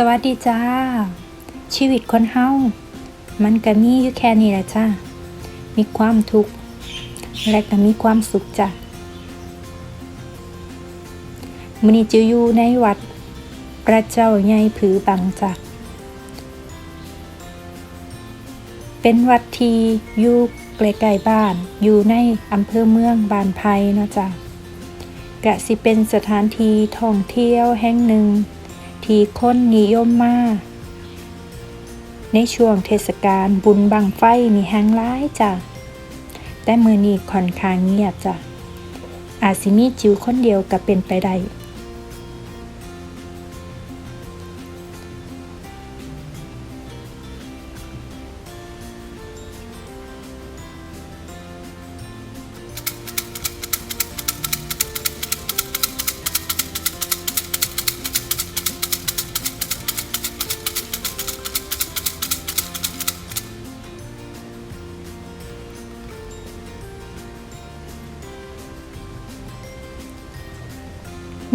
สวัสดีจ้า ชีวิตคนเฮา มันก็มีอยู่แค่นี้แหละจ้า มีความทุกข์ และก็มีความสุขจ้ะมื้อนี้จิวอยู่ในวัด พระเจ้าใหญ่ผือบังจ้ะเป็นวัดที่อยู่ใกลๆบ้าน อยู่ในอำเภอเมืองบานไพเนาะจ้ะกะสิเป็นสถานที่ท่องเที่ยวแห่งหนึ่ง ที่คนนิยมมาก ในช่วงเทศกาลบุญบังไฟมีแห้งร้ายจ้ะ แต่มือนี้ค่อนข้างเงียบจ้ะ อาจสิมีจิวคนเดียวก็เป็นไปได้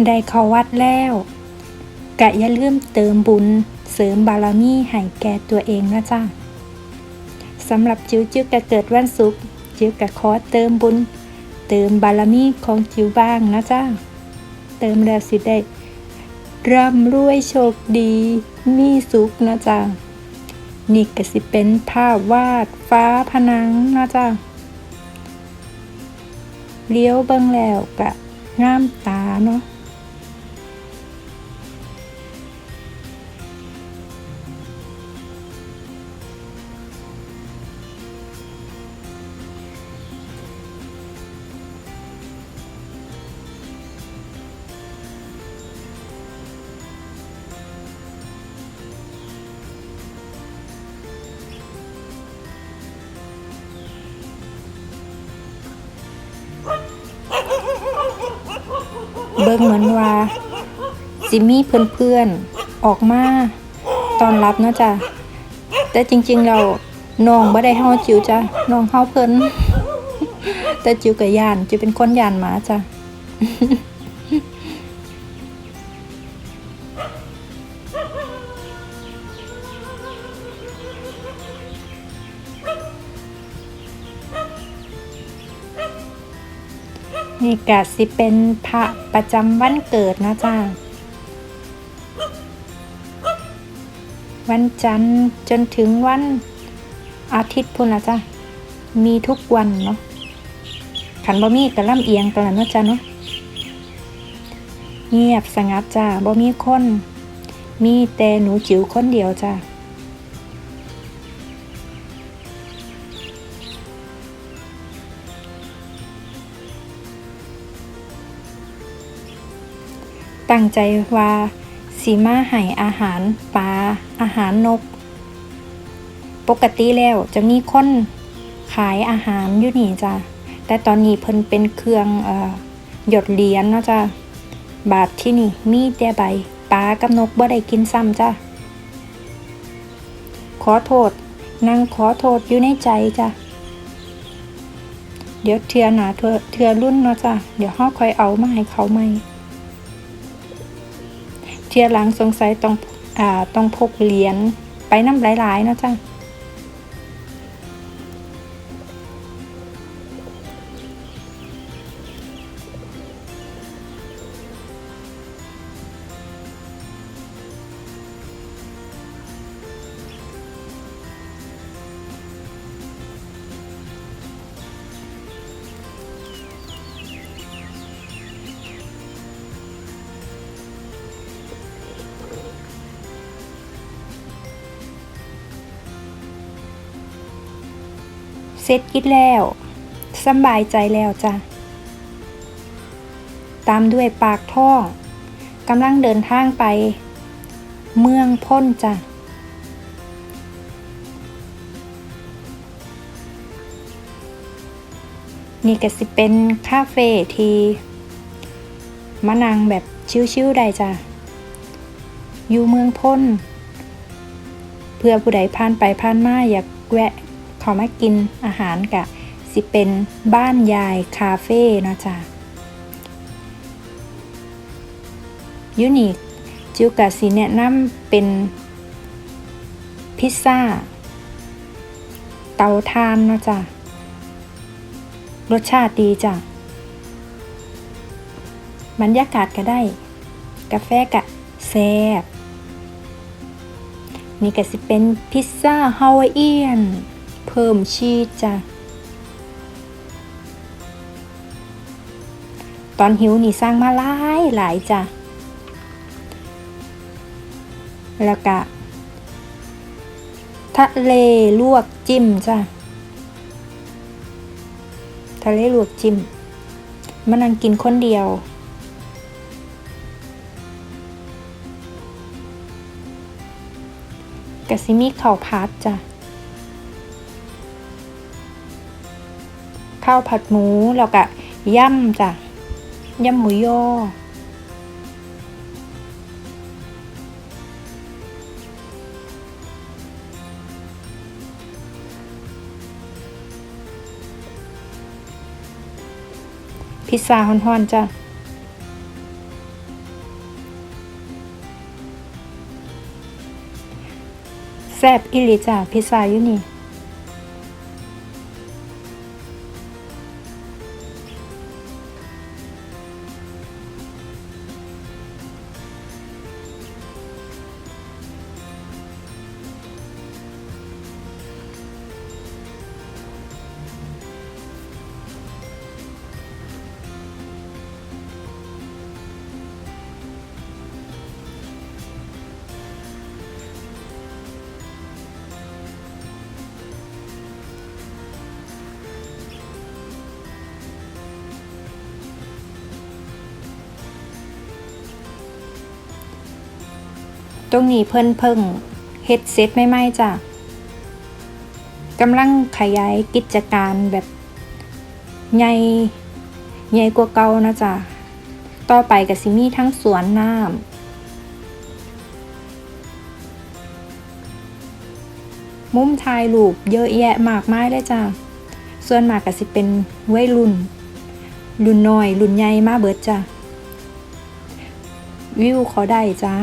ได้เข้าวัดแล้วกะอย่าลืมเติมบุญ เสริมบารมีให้แก่ตัวเองนะจ้าสำหรับจิวจิวกะเกิดวันศุกร์จิวกะขอเติมบุญ เติมบารมีของจิวบ้างนะจ้าเติมแล้วสิได้ร่ำรวยโชคดี มีสุขนะจ้านี่ก็สิเป็นภาพวาดฟ้าผนังนะจ้าเลี้ยวเบิ่งแล้วกะงามตาเนาะ บิ่งเหมือนว่าสิมีเพื่อนๆออกมาตอนรับเนาะจ้ะแต่จริงๆเราน้องบ่ได้เฮาจิวจ้ะน้องเฮาเพิ่นแต่จิวก็ย่านจิวเป็นคนยานหมาจ้ะ นี่กะสิเป็นพระประจำวันเกิดนะจ้าวันจันทร์จนถึงวันอาทิตย์พุ่นละจ้ามีทุกวันเนาะขันบ่มีกระล่ำเอียงกันละเนาะจ้าเนาะเงียบสงัดจ้าบ่มีคน มีแต่หนูจิ๋วคนเดียวจ้า ตั้งใจว่าสีมาให้อาหารปลาอาหารนก ปกติแล้วจะมีคนขายอาหารอยู่นี่จ้ะแต่ตอนนี้เพิ่นเป็นเครื่องอหยดเหรียญเนาะจ้ะบาทที่นี่มีแต่ใบปลากับนกบ่ได้กินซ้ำจ้ะขอโทษนั่งขอโทษอยู่ในใจจ้ะเดี๋ยวเทือหนาเทือเทือรุ่นเนาะจ้ะเดี๋ยวห้อคอยเอามาให้เขาใหม่ เทียหลังสงสัยต้องอ่าต้องพกเหรียญไปน้ำหลายๆนะจ๊ะ เสร็จกิจแล้วสบายใจแล้วจ้ะ ตามด้วยปากท่องกำลังเดินทางไป เมืองพ้นจ้ะ นี่ก็สิเป็นคาเฟ่ที่มานั่งแบบชิวๆได้จ้ะ อยู่เมืองพ้น เพื่อผู้ใดผ่านไปผ่านมาอยากแวะ เขามากินอาหารกะสิเป็นบ้านยายคาเฟ่เนาะจ้ะยูนี่จิวกะสิแนะนำเป็นพิซซ่า เตาถ่านเนาะจ้ะ รสชาติดีจ้ะบรรยากาศก็ได้ กาแฟกะแซ่บนี่ก็สิเป็นพิซซ่าฮาวายเอียน เพิ่มชีสจ้ะตอนหิวนี่สร้างมาหลายหลายจ้ะแล้วก็ทะเลลวกจิ้มจ้ะทะเลลวกจิ้มมานั่งกินคนเดียว กะซิมีข้าวผัดจ้ะ ข้าวผัดหมูแล้วก็ย่ำจ้ะย่ำหมูยอพิซซ่าฮ้อนๆจ้ะแซ่บอิลิจ้ะพิซซ่าอยู่นี่ ตรงนี้เพิ่นเพิ่งเฮ็ดเซตใหม่จ้ะกำลังขยายกิจการแบบใหญ่ใหญ่กว่าเก่านะจ๊ะต่อไปก็สิมี่ทั้งสวนน้ำมุมถ่ายรูปเยอะแยะมากมายเลยจ้ะส่วนมากก็สิเป็นวัยรุ่น รุ่นน้อย รุ่นใหญ่มาเบิดจ้ะวิวเขาได้จ้า